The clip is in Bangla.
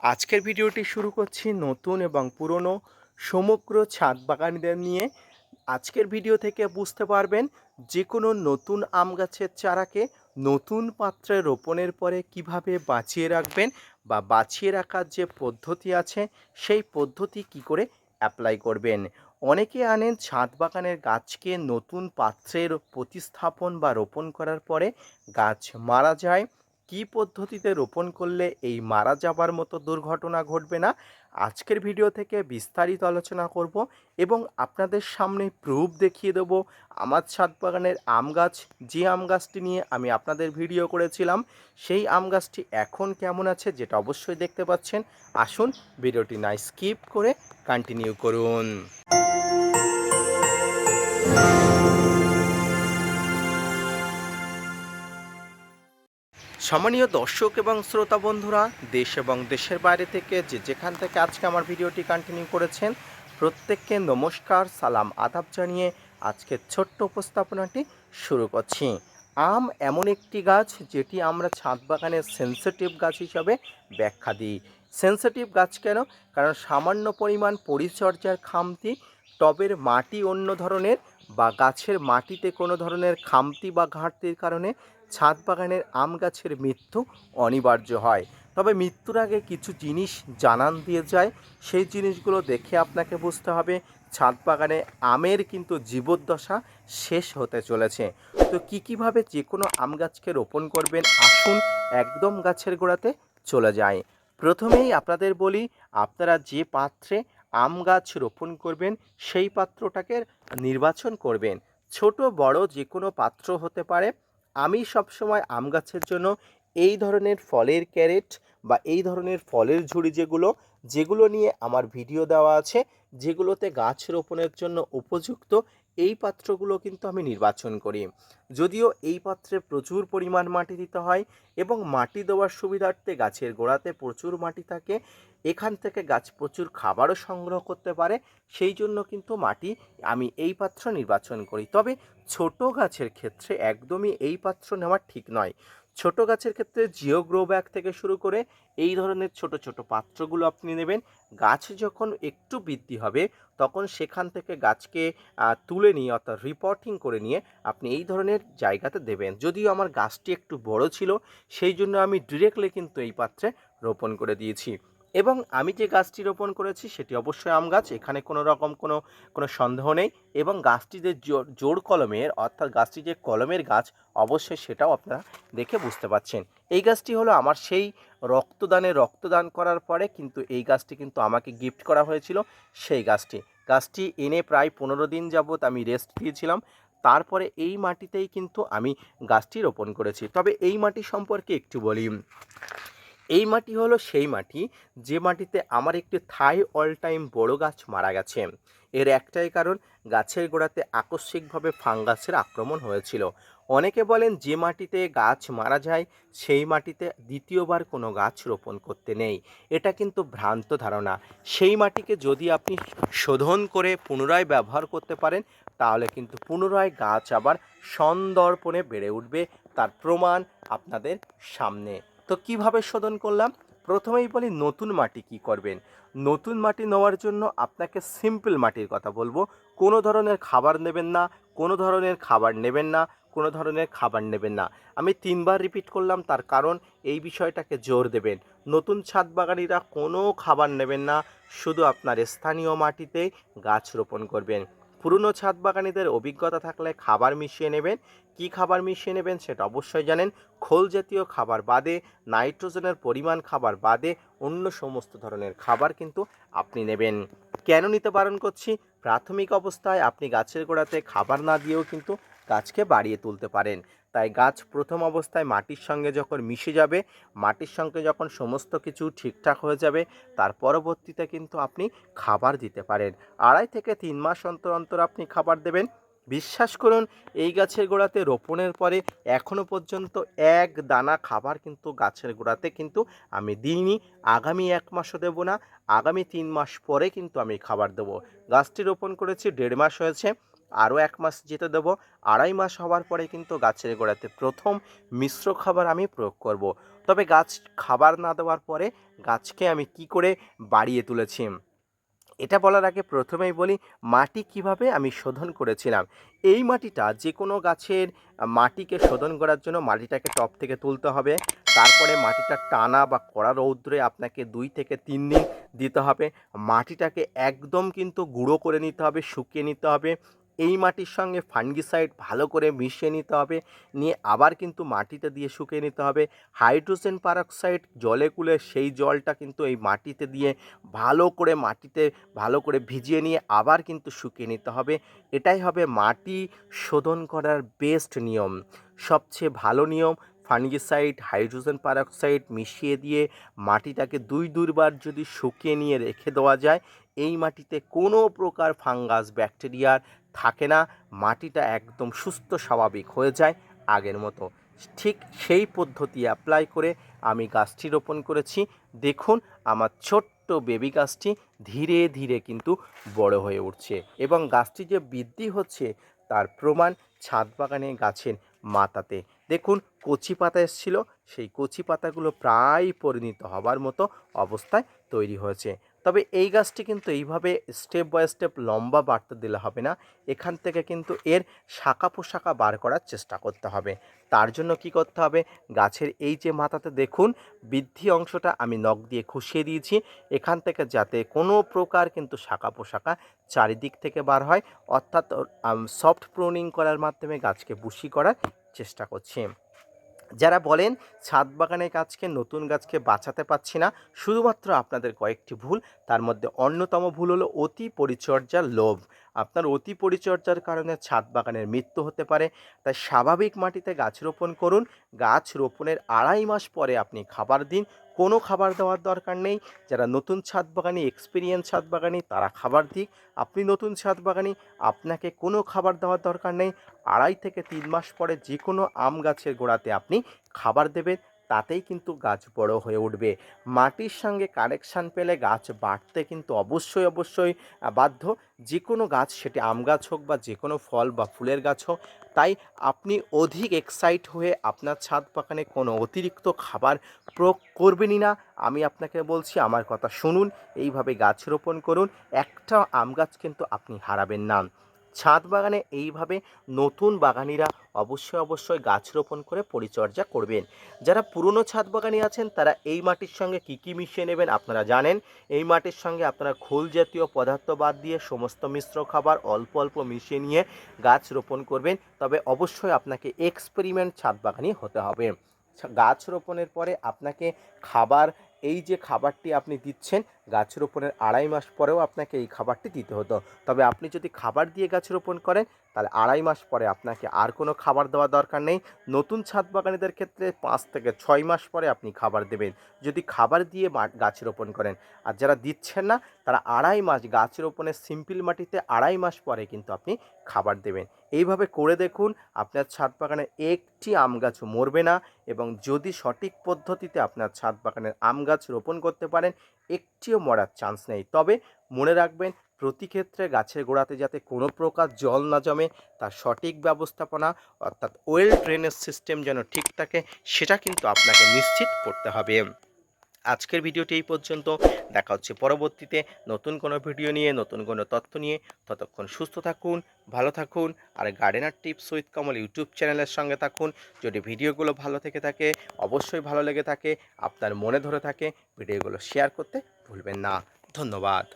আজকের ভিডিওটি শুরু করছি নতুন এবং পুরনো সমগ্র ছাদ বাগানিদের নিয়ে। আজকের ভিডিও থেকে বুঝতে পারবেন যে কোনো নতুন আম গাছের চারাকে নতুন পাত্রে রোপণের পরে কীভাবে বাঁচিয়ে রাখবেন বা বাঁচিয়ে রাখার যে পদ্ধতি আছে, সেই পদ্ধতি কি করে অ্যাপ্লাই করবেন? অনেকে আনেন ছাদ বাগানের গাছকে নতুন পাত্রের প্রতিস্থাপন বা রোপণ করার পরে গাছ মারা যায় কী পদ্ধতিতে রোপণ করলে এই মারা যাবার মতো দুর্ঘটনা ঘটবে না? আজকের ভিডিও থেকে বিস্তারিত আলোচনা করব এবং আপনাদের সামনে প্রুফ দেখিয়ে দেব। আমার ছাদ বাগানের আম গাছ, যে আম গাছটি নিয়ে আমি আপনাদের ভিডিও করেছিলাম, সেই আম গাছটি এখন কেমন আছে যেটা অবশ্যই দেখতে পাচ্ছেন। আসুন ভিডিওটি না স্কিপ করে কন্টিনিউ করুন। সম্মানীয় দর্শক এবং শ্রোতা বন্ধুরা, দেশ এবং দেশের বাইরে থেকে যে যেখান থেকে আজকে আমার ভিডিওটি কন্টিনিউ করেছেন, প্রত্যেককে নমস্কার, সালাম, আদাব জানিয়ে আজকে ছোট্ট উপস্থাপনাটি শুরু করছি। আম এমন একটি গাছ যেটি আমরা ছাদ বাগানের সেন্সিটিভ গাছ হিসাবে ব্যাখ্যা দিই। সেন্সিটিভ গাছ কেন? কারণ সামান্য পরিমাণ পরিচর্যার খামতি টবের মাটি অন্য ধরনের বা গাছের মাটিতে কোনো ধরনের খামতি বা ঘাটতির কারণে ছাদ বাগানের আম গাছের মৃত্যু অনিবার্য হয়। তবে মৃত্যুর আগে কিছু জিনিস জানান দিয়ে যায়। সেই জিনিসগুলো দেখে আপনাকে বুঝতে হবে, ছাদ বাগানে আমের কিন্তু জীবদ্দশা শেষ হতে চলেছে। তো কী কীভাবে যে কোনো আম গাছকে রোপণ করবেন, আসুন একদম গাছের গোড়াতে চলে যায় প্রথমেই আপনাদের বলি, আপনারা যে পাত্রে আম গাছ রোপণ করবেন, সেই পাত্রটাকে নির্বাচন করবেন। ছোট, বড় যে কোনো পাত্র হতে পারে। আমি সবসময় আম গাছের জন্য এই ধরনের ফলের ক্যারেট বা এই ধরনের ফলের ঝুড়ি যেগুলো যেগুলো নিয়ে আমার ভিডিও দেওয়া আছে, যেগুলোতে গাছ রোপণের জন্য উপযুক্ত এই পাত্রগুলো কিন্তু আমি নির্বাচন করি। যদিও এই পাত্রে প্রচুর পরিমাণ মাটি দিতে হয় এবং মাটি দেওয়ার সুবিধার্থে গাছের গোড়াতে প্রচুর মাটি থাকে, এখান থেকে গাছ প্রচুর খাবারও সংগ্রহ করতে পারে, সেই জন্য কিন্তু মাটি আমি এই পাত্র নির্বাচন করি। তবে ছোট গাছের ক্ষেত্রে একদমই এই পাত্র নেওয়া ঠিক নয়। ছোট গাছের ক্ষেত্রে জিও গ্রো ব্যাগ থেকে শুরু করে এই ধরনের ছোট ছোট পাত্রগুলো আপনি নেবেন। গাছ যখন একটু বৃদ্ধি হবে, তখন সেখান থেকে গাছকে তুলে নিয়ে অর্থাৎ রিপোর্টিং করে নিয়ে আপনি এই ধরনের জায়গাতে দেবেন। যদিও আমার গাছটি একটু বড় ছিল, সেই জন্য আমি ডিরেক্টলি কিন্তু এই পাত্রে রোপণ করে দিয়েছি। এবং আমি যে গাছটি রোপণ করেছি সেটি অবশ্যই আম গাছ, এখানে কোনো রকম কোনো কোনো সন্দেহ নেই এবং গাছটি যে জোর কলমের, অর্থাৎ গাছটি যে কলমের গাছ, অবশ্যই সেটাও আপনারা দেখে বুঝতে পাচ্ছেন এই গাছটি হলো আমার সেই রক্তদানে রক্তদান করার পরে কিন্তু এই গাছটি কিন্তু আমাকে গিফট করা হয়েছিল, সেই গাছটি। গাছটি এনে প্রায় পনেরো দিন যাবৎ আমি রেস্ট দিয়েছিলাম, তারপরে এই মাটিতেই কিন্তু আমি গাছটি রোপণ করেছি। তবে এই মাটি সম্পর্কে একটু বলি। এই মাটি হলো সেই মাটি, যে মাটিতে আমার একটি থাই অল টাইম বড় গাছ মারা গেছে। এর একটাই কারণ, গাছের গোড়াতে আকস্মিকভাবে ফাঙ্গাসের আক্রমণ হয়েছিল। অনেকে বলেন যে মাটিতে গাছ মারা যায়, সেই মাটিতে দ্বিতীয়বার কোনো গাছ রোপণ করতে নেই। এটা কিন্তু ভ্রান্ত ধারণা। সেই মাটিকে যদি আপনি শোধন করে পুনরায় ব্যবহার করতে পারেন, তাহলে কিন্তু পুনরায় গাছ আবার সন্দর্পণে বেড়ে উঠবে, তার প্রমাণ আপনাদের সামনে। তো কীভাবে শোধন করলাম? প্রথমেই বলি নতুন মাটি কি করবেন? নতুন মাটি নেওয়ার জন্য আপনাকে সিম্পল মাটির কথা বলব। কোনো ধরনের খাবার নেবেন না, কোনো ধরনের খাবার নেবেন না, কোনো ধরনের খাবার নেবেন না। আমি তিনবার রিপিট করলাম, তার কারণ এই বিষয়টাকে জোর দেবেন। নতুন ছাদ বাগানিরা কোনো খাবার নেবেন না, শুধু আপনার স্থানীয় মাটিতে গাছ রোপণ করবেন। পুরনো ছাদ বাগানিদের অভিজ্ঞতা থাকলে খাবার মিশিয়ে নেবেন। কি খাবার মিশিয়ে নেবেন সেটা অবশ্যই জানেন। খোল জাতীয় খাবার বাদে, নাইট্রোজেনের পরিমাণ খাবার বাদে অন্য সমস্ত ধরনের খাবার কিন্তু আপনি নেবেন। কেন নিতে বারণ করছি? প্রাথমিক অবস্থায় আপনি গাছের গোড়াতে খাবার না দিয়েও কিন্তু গাছকে বাড়িয়ে তুলতে পারেন। তাই গাছ প্রথম অবস্থায় মাটির সঙ্গে যখন মিশে যাবে, মাটির সঙ্গে যখন সমস্ত কিছু ঠিকঠাক হয়ে যাবে, তার পরবর্তীতে কিন্তু আপনি খাবার দিতে পারেন। আড়াই থেকে তিন মাস অন্তর অন্তর আপনি খাবার দেবেন। বিশ্বাস করুন, এই গাছের গোড়াতে রোপণের পরে এখনও পর্যন্ত এক দানা খাবার কিন্তু গাছের গোড়াতে কিন্তু আমি দিইনি। আগামী এক মাসও দেবো না, আগামী তিন মাস পরে কিন্তু আমি খাবার দেবো। গাছটি রোপণ করেছি, দেড় মাস হয়েছে। আরও এক মাস যেতে দেবো। আড়াই মাস হওয়ার পরে কিন্তু গাছের গোড়াতে প্রথম মিশ্র খাবার আমি প্রয়োগ করব। তবে গাছ খাবার না দেওয়ার পরে গাছকে আমি কি করে বাড়িয়ে তুলেছি? এটা বলার আগে প্রথমেই বলি, মাটি কীভাবে আমি শোধন করেছিলাম? এই মাটিটা যে কোনো গাছের মাটিকে শোধন করার জন্য মাটিটাকে টপ থেকে তুলতে হবে। তারপরে মাটিটা টানা বা কড়া রৌদ্রে আপনাকে দুই থেকে তিন দিন দিতে হবে। মাটিটাকে একদম কিন্তু গুঁড়ো করে নিতে হবে, শুকিয়ে নিতে হবে। এই মাটির সঙ্গে ফাঙ্গিসাইড ভালো করে মিশিয়ে নিতে হবে। নিয়ে আবার কিন্তু মাটিতে দিয়ে শুকিয়ে নিতে হবে। হাইড্রোজেন পারক্সাইড জলে কুলে সেই জলটা কিন্তু এই মাটিতে দিয়ে ভালো করে মাটিতে ভালো করে ভিজিয়ে নিয়ে আবার কিন্তু শুকিয়ে নিতে হবে। এটাই হবে মাটি শোধন করার বেস্ট নিয়ম। সবচেয়ে ভালো নিয়ম ফাঙ্গিসাইড হাইড্রোজেন পারক্সাইড মিশিয়ে দিয়ে মাটিটাকে দুই দুইবার যদি শুকিয়ে নিয়ে রেখে দেওয়া যায়, এই মাটিতে কোনো প্রকার ফাঙ্গাস ব্যাকটেরিয়ার থাকে না, মাটিটা একদম সুস্থ, স্বাভাবিক হয়ে যায় আগের মতো। ঠিক সেই পদ্ধতি অ্যাপ্লাই করে আমি গাছটি রোপণ করেছি। দেখুন, আমার ছোট্ট বেবি গাছটি ধীরে ধীরে কিন্তু বড় হয়ে উঠছে এবং গাছটি যে বৃদ্ধি হচ্ছে তার প্রমাণ ছাদ বাগানে গাছের মাথাতে। দেখুন, কচি পাতা এসেছিল, সেই কচি পাতাগুলো প্রায় পরিণত হবার মতো অবস্থায় তৈরি হয়েছে। তবে এই গাছটি কিন্তু এইভাবে স্টেপ বাই স্টেপ লম্বা বাড়তে দিলে হবে না। এখান থেকে কিন্তু এর শাখা পোশাখা বার করার চেষ্টা করতে হবে। তার জন্য কি করতে হবে? গাছের এই যে মাথাতে দেখুন, বৃদ্ধি অংশটা আমি নখ দিয়ে খুশিয়ে দিয়েছি। এখান থেকে যাতে কোনো প্রকার কিন্তু শাখা পোশাখা চারিদিক থেকে বার হয়, অর্থাৎ সফট প্রুনিং করার মাধ্যমে গাছকে বুশি করার চেষ্টা করছি। যারা বলেন, ছাদ বাগানের গাছকে, নতুন গাছকে বাঁচাতে পারছি না, শুধুমাত্র আপনাদের কয়েকটি ভুল, তার মধ্যে অন্যতম ভুল হলো অতি পরিচর্যার লোভ। আপনার অতি পরিচর্যার কারণে ছাদ বাগানের মৃত্যু হতে পারে। তাই স্বাভাবিক মাটিতে গাছ রোপণ করুন। গাছ রোপণের আড়াই মাস পরে আপনি খাবার দিন। কোনো খাবার দেওয়ার দরকার নেই। যারা নতুন ছাদ বাগানি এক্সপিরিয়েন্স ছাদ বাগানি, তারা খাবার দিক। আপনি নতুন ছাদ বাগানি, আপনাকে কোনো খাবার দেওয়ার দরকার নেই। আড়াই থেকে তিন মাস পরে যে কোনো আম গাছের গোড়াতে আপনি খাবার দেবেন। তাতেই কিন্তু গাছ বড় হয়ে উঠবে। মাটির সঙ্গে কানেকশান পেলে গাছ বাড়তে কিন্তু অবশ্যই অবশ্যই বাধ্য। যে কোনো গাছ সেটি আম গাছ হোক বা যে কোনো ফল বা ফুলের গাছ হোক, তাই আপনি অধিক এক্সাইট হয়ে আপনার ছাদ বাগানে কোনো অতিরিক্ত খাবার প্রয়োগ করবেনই না। আমি আপনাকে বলছি, আমার কথা শুনুন, এইভাবে গাছ রোপণ করুন। একটা আম গাছ কিন্তু আপনি হারাবেন না। ছাদ বাগানে এইভাবে নতুন বাগানিরা অবশ্যই অবশ্যই গাছ রোপণ করে পরিচর্যা করবেন। যারা পুরনো ছাদ বাগানি আছেন, তারা এই মাটির সঙ্গে কী কী মিশিয়ে নেবেন আপনারা জানেন। এই মাটির সঙ্গে আপনারা খোল জাতীয় পদার্থ বাদ দিয়ে সমস্ত মিশ্র খাবার অল্প অল্প মিশিয়ে নিয়ে গাছ রোপণ করবেন। তবে অবশ্যই আপনাকে এক্সপেরিমেন্ট ছাদ বাগানি হতে হবে। গাছ রোপণের পরে আপনাকে খাবার এই যে খাবারটি আপনি দিচ্ছেন গাছ রোপণের আড়াই মাস পরেও আপনাকে এই খাবারটি দিতে হতো। তবে আপনি যদি খাবার দিয়ে গাছ রোপণ করেন, তাহলে আড়াই মাস পরে আপনাকে আর কোনো খাবার দেওয়ার দরকার নেই। নতুন ছাদ বাগানিদের ক্ষেত্রে পাঁচ থেকে ছয় মাস পরে আপনি খাবার দেবেন। যদি খাবার দিয়ে গাছ রোপণ করেন। আর যারা দিচ্ছেন না, তারা আড়াই মাস গাছ রোপণের সিম্পল মাটিতে আড়াই মাস পরে কিন্তু আপনি খাবার দেবেন। এইভাবে করে দেখুন, আপনার ছাদ বাগানে একটি আম গাছও মরবে না এবং যদি সঠিক পদ্ধতিতে আপনার ছাদ বাগানের আম গাছ রোপণ করতে পারেন, একটিও মরার চান্স নেই। তবে মনে রাখবেন, প্রতি ক্ষেত্রে গাছের গোড়াতে যাতে কোনো প্রকার জল না জমে, তার সঠিক ব্যবস্থাপনা অর্থাৎ ওয়েল ড্রেনেজ সিস্টেম যেন ঠিক থাকে, সেটা কিন্তু আপনাকে নিশ্চিত করতে হবে। আজকের ভিডিওটি এই পর্যন্ত। দেখা হচ্ছে পরবর্তীতে নতুন কোনো ভিডিও নিয়ে, নতুন কোনো তথ্য নিয়ে। ততক্ষণ সুস্থ থাকুন, ভালো থাকুন আর gardener tips with Kamal YouTube চ্যানেলের সঙ্গে থাকুন। যদি ভিডিওগুলো ভালো থেকে থাকে, অবশ্যই ভালো লেগে থাকে, আপনার মনে ধরে থাকে, ভিডিওগুলো শেয়ার করতে ভুলবেন না। ধন্যবাদ।